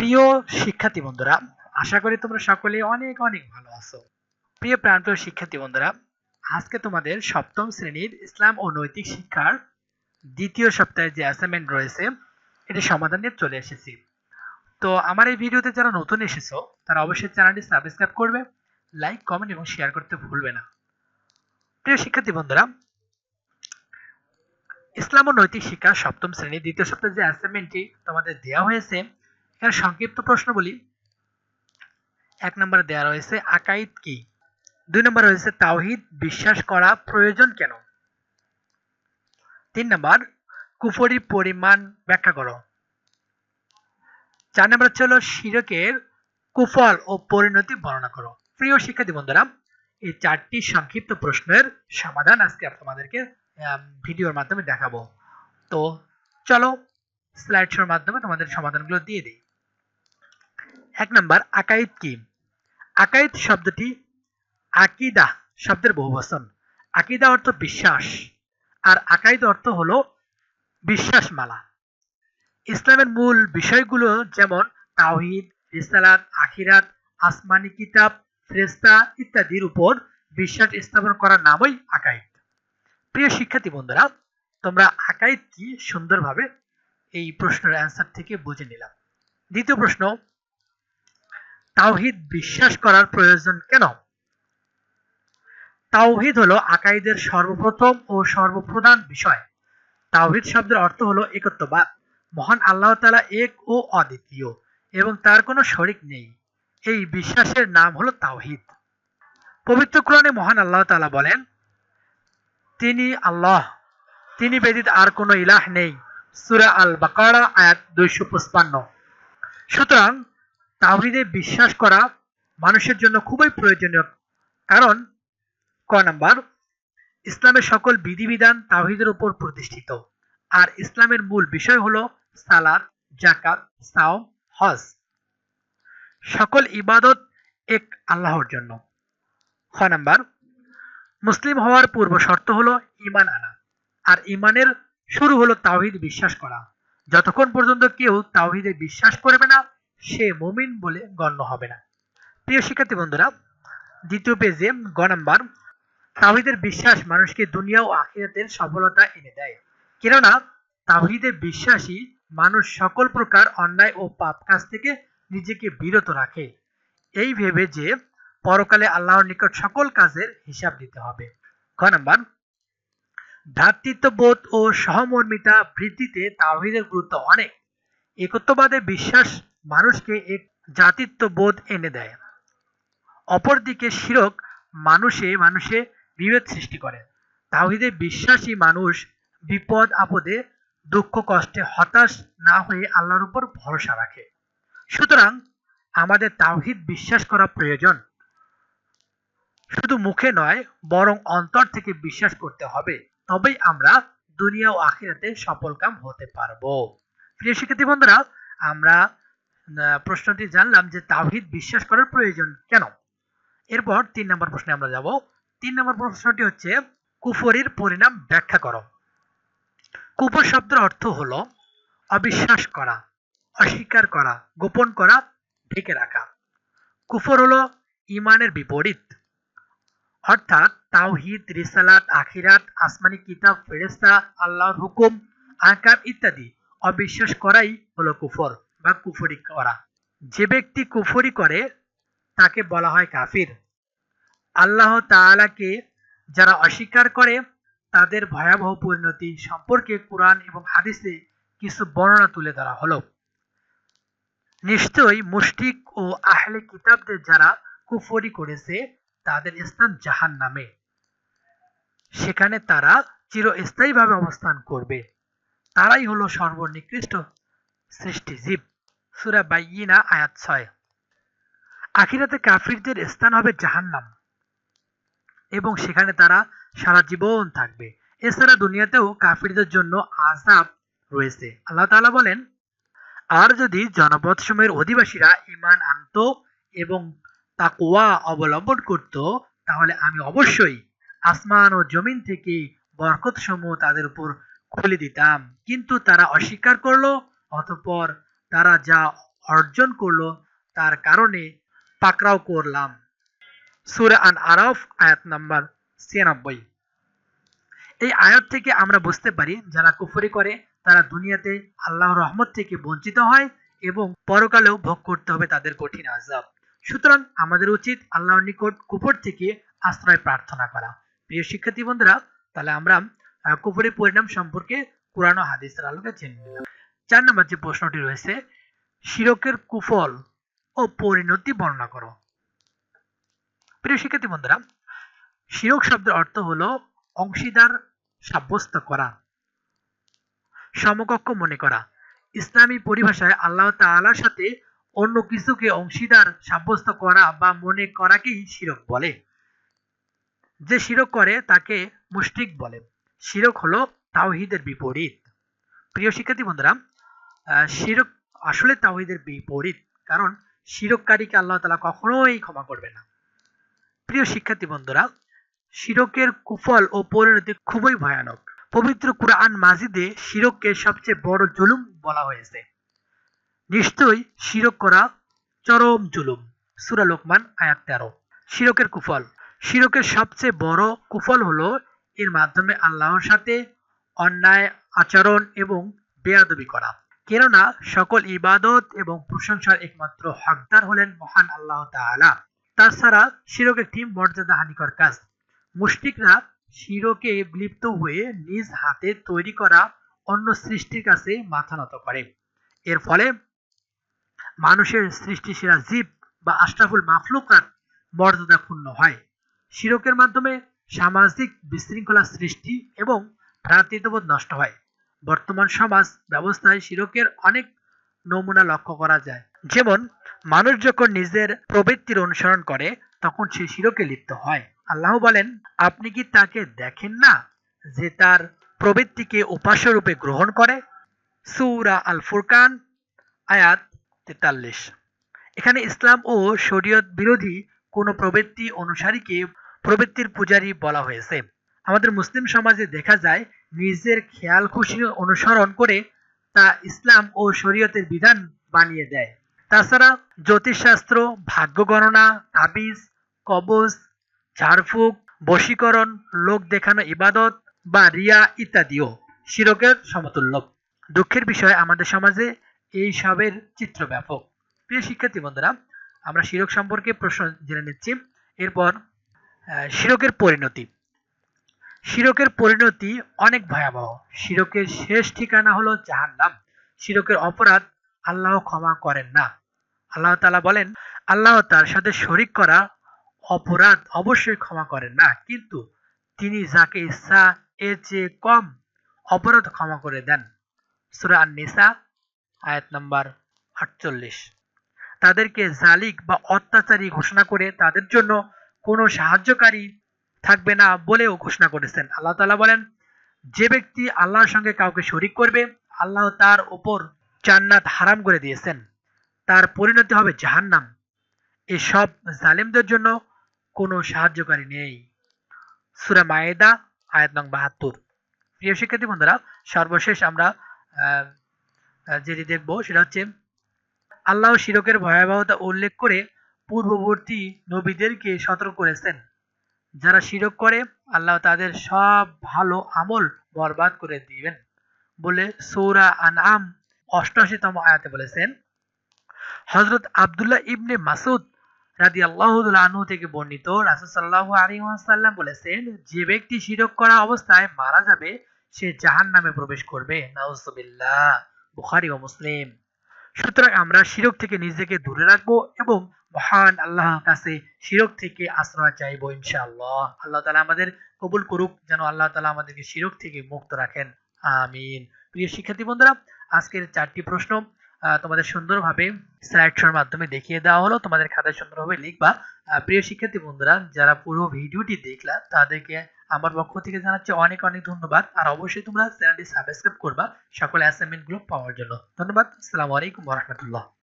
প্রিয় শিক্ষার্থী বন্ধুরা, আশা করি তোমরা সকলে অনেক অনেক ভালো আছো। প্রিয় প্রাণপ্রিয় শিক্ষার্থী বন্ধুরা, আজকে তোমাদের সপ্তম শ্রেণির ইসলাম ও নৈতিক শিক্ষার দ্বিতীয় সপ্তাহে যে অ্যাসাইনমেন্ট রয়েছে এটি সমাধান নিয়ে চলে এসেছি। তো আমার এই ভিডিওতে যারা নতুন এসেছ, তারা অবশ্যই চ্যানেলটি সাবস্ক্রাইব করবে, লাইক, কমেন্ট এবং শেয়ার করতে ভুলবে না। প্রিয় শিক্ষার্থী বন্ধুরা, ইসলাম ও নৈতিক শিক্ষা সপ্তম শ্রেণির দ্বিতীয় সপ্তাহে যে অ্যাসাইনমেন্টটি তোমাদের দেওয়া হয়েছে এর সংক্ষিপ্ত প্রশ্ন বলি। এক নম্বরে দেওয়া রয়েছে, আকাইদ কি? দুই নম্বর রয়েছে, তাওহিদ, বিশ্বাস করা প্রয়োজন কেন? তিন নম্বর কুফরির পরিমাণ ব্যাখ্যা করো। চার নম্বর হচ্ছে হলো, শিরকের কুফল ও পরিণতি বর্ণনা করো। প্রিয় শিক্ষার্থী বন্ধুরা, এই চারটি সংক্ষিপ্ত প্রশ্নের সমাধান আজকে তোমাদেরকে ভিডিওর মাধ্যমে দেখাবো। তো চলো স্লাইড শোর মাধ্যমে তোমাদের সমাধানগুলো দিয়ে দিই। এক নম্বর আকাইদ কি? আকাইদ শব্দটি আকিদা শব্দের বহুবচন। আকিদা অর্থ বিশ্বাস, আর আকাইদ অর্থ হলো বিশ্বাসমালা। ইসলামের মূল বিষয়গুলো যেমন তাওহিদ, রিসালাত, আখিরাত, আসমানি কিতাব ফ্রেস্তা ইত্যাদির উপর বিশ্বাস স্থাপন করার নামই আকাইদ। প্রিয় শিক্ষার্থী বন্ধুরা, তোমরা আকাইদ কি সুন্দরভাবে এই প্রশ্নের অ্যান্সার থেকে বুঝে নিলাম। দ্বিতীয় প্রশ্ন তাওহিদ বিশ্বাস করার প্রয়োজন কেন? তাওহিদ হলো আকাইদের সর্বপ্রথম ও সর্বপ্রধান বিষয়। তাওহিদ শব্দের অর্থ হলো একত্ববাদ। মহান আল্লাহ তালা এক ও অদ্বিতীয়, এবং তার কোনো শরিক নেই। এই বিশ্বাসের নাম হলো তাওহিদ। পবিত্র কোরআনে মহান আল্লাহ তালা বলেন, তিনি আল্লাহ। তিনি ব্যতীত আর কোনো ইলাহ নেই। সুরা আল বাকারা আয়াত দুইশো পঁচপান্ন। সুতরাং তাওহিদে বিশ্বাস করা মানুষের জন্য খুবই প্রয়োজনীয়। কারণ, ক নাম্বার, ইসলামের সকল বিধিবিধান তাওহিদের উপর প্রতিষ্ঠিত। আর ইসলামের মূল বিষয় হলো সালাদ জাকাত সাওম, হজ। সকল ইবাদত এক আল্লাহর জন্য। খ নাম্বার, মুসলিম হওয়ার পূর্ব শর্ত হলো ইমান আনা। আর ইমানের শুরু হলো তাওহিদ বিশ্বাস করা। যতক্ষণ পর্যন্ত কেউ তাওহিদে বিশ্বাস করবে না সে মুমিন বলে গণ্য হবে না। প্রিয় শিক্ষার্থী বন্ধুরা, দ্বিতীয় পেজে গ নাম্বার, তাওহিদের বিশ্বাস মানুষকে দুনিয়া ও আখিরাতের সফলতা এনে দেয়। কেননা, তাওহিদের বিশ্বাসী মানুষ সকল প্রকার অন্যায় ও পাপ কাজ থেকে নিজেকে বিরত রাখে। এই ভেবে যে পরকালে আল্লাহর নিকট সকল কাজের হিসাব দিতে হবে। খ নাম্বার, ভ্রাতৃত্ববোধ ও সহমর্মিতা বৃদ্ধিতে তাওহিদের গুরুত্ব অনেক। একত্ববাদে বিশ্বাস মানুষকে এক জাতিত্ব বোধ এনে দেয়। অপরদিকে শিরক মানুষে মানুষে বিভেদ সৃষ্টি করে। তাওহিদে বিশ্বাসী মানুষ বিপদ, আপদে, দুঃখ, কষ্টে হতাশ না হয়ে আল্লাহর উপর ভরসা রাখে। সুতরাং আমাদের তাওহিদ বিশ্বাস করা প্রয়োজন। শুধু মুখে নয়, বরং অন্তর থেকে বিশ্বাস করতে হবে। তবেই আমরা দুনিয়া ও আখিরাতে সফলকাম হতে পারব। প্রিয় শিক্ষার্থী বন্ধুরা, আমরা প্রশ্নটি জানলাম যে তাওহিদ বিশ্বাস করার প্রয়োজন কেন? এরপর তিন নম্বর প্রশ্নে আমরা যাব। তিন নম্বর প্রশ্নটি হচ্ছে, কুফরির পরিণাম ব্যাখ্যা করো। কুফর শব্দের অর্থ হলো অবিশ্বাস করা, অস্বীকার করা, গোপন করা, ঢেকে রাখা। কুফর হলো ইমানের বিপরীত। অর্থাৎ তাওহিদ, রিসালাত, আখিরাত, আসমানি কিতাব ফেরেস্তা আল্লাহর হুকুম আকাম ইত্যাদি অবিশ্বাস করাই হলো কুফর। বা কুফরি করা। যে ব্যক্তি কুফরি করে, তাকে বলা হয় কাফির। আল্লাহ তাআলাকে যারা অস্বীকার করে, তাদের ভয়াবহ পরিণতি সম্পর্কে কোরআন এবং হাদিসে কিছু বর্ণনা তুলে ধরা হলো। নিশ্চয়ই মুশরিক ও আহলে কিতাবদের যারা কুফরি করেছে, তাদের স্থান জাহান নামে সেখানে তারা চিরস্থায়ীভাবে অবস্থান করবে। তারাই হলো সর্বনিকৃষ্ট সৃষ্টি জীব সুরা বাইয়িনা, আয়াত ছয়। আখিরাতে কাফিরদের স্থান হবে জাহান্নাম এবং সেখানে তারা সারা জীবন থাকবে। এছাড়া দুনিয়াতেও কাফিরদের জন্য আজাব রয়েছে। আল্লাহ তাআলা বলেন, আর যদি জনপদ সময়ের অধিবাসীরা ইমান আনত এবং তাকওয়া অবলম্বন করত, তাহলে আমি অবশ্যই আসমান ও জমিন থেকে বরকত সমূহ তাদের উপর খুলে দিতাম। কিন্তু তারা অস্বীকার করল, অতঃপর তারা যা অর্জন করল তার কারণে পাকড়াও করলাম। সুরে আন আরফ আয়াত নাম্বার ছিয়ানব্বই। এই আয়াত থেকে আমরা বুঝতে পারি, যারা কুফরি করে, তারা দুনিয়াতে আল্লাহ রহমত থেকে বঞ্চিত হয় এবং পরকালেও ভোগ করতে হবে তাদের কঠিন আজাব সুতরাং আমাদের উচিত আল্লাহর নিকট কুফর থেকে আশ্রয় প্রার্থনা করা। প্রিয় শিক্ষার্থী বন্ধুরা, তাহলে আমরা কুফরের পরিণাম সম্পর্কে কোরআন হাদিসের আলোকে জেনে নিলাম। চার নম্বর যে প্রশ্নটি রয়েছে, শিরকের কুফল ও পরিণতি বর্ণনা করো। প্রিয় শিক্ষার্থী বন্ধুরা, শিরক শব্দের অর্থ হলো অংশীদার সাব্যস্ত করা, সমকক্ষ মনে করা। ইসলামী পরিভাষায় আল্লাহ তাআলার সাথে অন্য কিছুকে অংশীদার সাব্যস্ত করা বা মনে করাকেই শিরক বলে। যে শিরক করে, তাকে মুশরিক বলে। শিরক হলো তাওহিদের বিপরীত। প্রিয় শিক্ষার্থী বন্ধুরা শিরক আসলে তাওহিদের বিপরীত, কারণ শিরককারীকে আল্লাহ তালা কখনোই ক্ষমা করবে না। প্রিয় শিক্ষার্থী বন্ধুরা, শিরকের কুফল ও পরিণতি খুবই ভয়ানক। পবিত্র কুরআন মাজিদে শিরককে সবচেয়ে বড় জুলুম বলা হয়েছে। নিশ্চয়ই শিরক করা চরম জুলুম। সুরা লোকমান, আয়াত তেরো। শিরকের কুফল। শিরকের সবচেয়ে বড় কুফল হলো এর মাধ্যমে আল্লাহর সাথে অন্যায়, আচরণ এবং বেয়াদবি করা। কেননা সকল ইবাদত এবং প্রশংসার একমাত্র হকদার হলেন মহান আল্লাহ তাআলা। তাছাড়া শিরক একটি মর্যাদা হানিকর কাজ। মুশরিকরা শিরকে লিপ্ত হয়ে নিজ হাতে তৈরি করা অন্য সৃষ্টির কাছে মাথা নত করে। এর ফলে মানুষের সৃষ্টি সেরা জীব বা আশরাফুল মাফলুকার মর্যাদা ক্ষুণ্ণ হয়। শিরকের মাধ্যমে সামাজিক বিশৃঙ্খলা সৃষ্টি এবং ভ্রাতৃত্ববোধ নষ্ট হয়। বর্তমান সমাজ ব্যবস্থায় শিরকের অনেক নমুনা লক্ষ্য করা যায়। যেমন, মানুষ যখন নিজের প্রবৃত্তির অনুসরণ করে, তখন সে শিরকে লিপ্ত হয়। আল্লাহ বলেন, আপনি কি তাকে দেখেন না যে তার প্রবৃত্তিকে উপাস্য রূপে গ্রহণ করে? সুরা আল ফুরকান আয়াত তেতাল্লিশ। এখানে ইসলাম ও শরীয়ত বিরোধী কোনো প্রবৃত্তি অনুসারীকে প্রবৃত্তির পূজারী বলা হয়েছে। আমাদের মুসলিম সমাজে দেখা যায়, নিজের খেয়াল খুশি অনুসরণ করে তা ইসলাম ও শরীয়তের বিধান বানিয়ে দেয়। তাছাড়া জ্যোতিষশাস্ত্র, ভাগ্য গণনা, তাবিজ, কবজ, ঝাড়ফুঁক, বশীকরণ, লোক দেখানো ইবাদত বা রিয়া ইত্যাদিও শিরকের সমতুল্য। দুঃখের বিষয়, আমাদের সমাজে এই সবের চিত্র ব্যাপক। প্রিয় শিক্ষার্থী বন্ধুরা, আমরা শিরক সম্পর্কে প্রশ্ন জেনে নিচ্ছি। এরপর শিরকের পরিণতি। শিরকের পরিণতি অনেক ভয়াবহ। শিরকের শেষ ঠিকানা হলো জাহান্নাম। শিরকের অপরাধ আল্লাহ ক্ষমা করেন না। আল্লাহ তালা বলেন, আল্লাহ তার সাথে শরিক করা অপরাধ অবশ্যই ক্ষমা করেন না, কিন্তু তিনি যাকে ইচ্ছা এর চেয়ে কম অপরাধ ক্ষমা করে দেন। সুরা নিসা আয়াত নম্বর আটচল্লিশ। তাদেরকে জালিক বা অত্যাচারী ঘোষণা করে তাদের জন্য কোনো সাহায্যকারী থাকবে না বলেও ঘোষণা করেছেন। আল্লাহ তালা বলেন, যে ব্যক্তি আল্লাহর সঙ্গে কাউকে শরিক করবে, আল্লাহ তার ওপর জান্নাত হারাম করে দিয়েছেন। তার পরিণতি হবে জাহান্নাম। এসব জালিমদের জন্য কোনো সাহায্যকারী নেই। সুরা মায়েদা, আয়াত নং বাহাত্তর। প্রিয় শিক্ষার্থী বন্ধুরা, সর্বশেষ আমরা যেটি দেখব সেটা হচ্ছে, আল্লাহ শিরকের ভয়াবহতা উল্লেখ করে পূর্ববর্তী নবীদেরকে সতর্ক করেছেন। যারা শিরক করে, আল্লাহ তাদের সব ভালো আমল বরবাদ করে দিবেন বলে সৌরা আনআম অষ্টআশিতম আয়াতে বলেছেন। হজরত আবদুল্লাহ ইবনে মাসুদ রাদি আল্লাহ আনহু থেকে বর্ণিত রাসুসাল্লাহ আলিমাসাল্লাম বলেছেন, যে ব্যক্তি শিরক করা অবস্থায় মারা যাবে, সে জাহান নামে প্রবেশ করবে। নাউজুবিল্লাহ, বুখারি ও মুসলিম। সুতরাং আমরা শিরক থেকে নিজেকে দূরে রাখব এবং মহান আল্লাহর কাছে শিরক থেকে আশ্রয় চাইব ইনশাআল্লাহ। আল্লাহ তালা আমাদের কবুল করুক, যেন আল্লাহ তালা আমাদেরকে শিরক থেকে মুক্ত রাখেন। আমিন। প্রিয় শিক্ষার্থী বন্ধুরা, আজকের চারটি প্রশ্ন তোমাদের সুন্দরভাবে স্লাইডশোর মাধ্যমে দেখিয়ে দেওয়া হলো। তোমাদের খাতায় সুন্দরভাবে লিখবা। প্রিয় শিক্ষার্থী বন্ধুরা, যারা পুরো ভিডিওটি দেখলা, তাদেরকে আমার পক্ষ থেকে জানাচ্ছি অনেক অনেক ধন্যবাদ। আর অবশ্যই তোমরা চ্যানেলটি সাবস্ক্রাইব করবা সকল অ্যাসাইনমেন্টগুলো পাওয়ার জন্য। ধন্যবাদ। আসসালামু আলাইকুম রহমতুল্লাহ।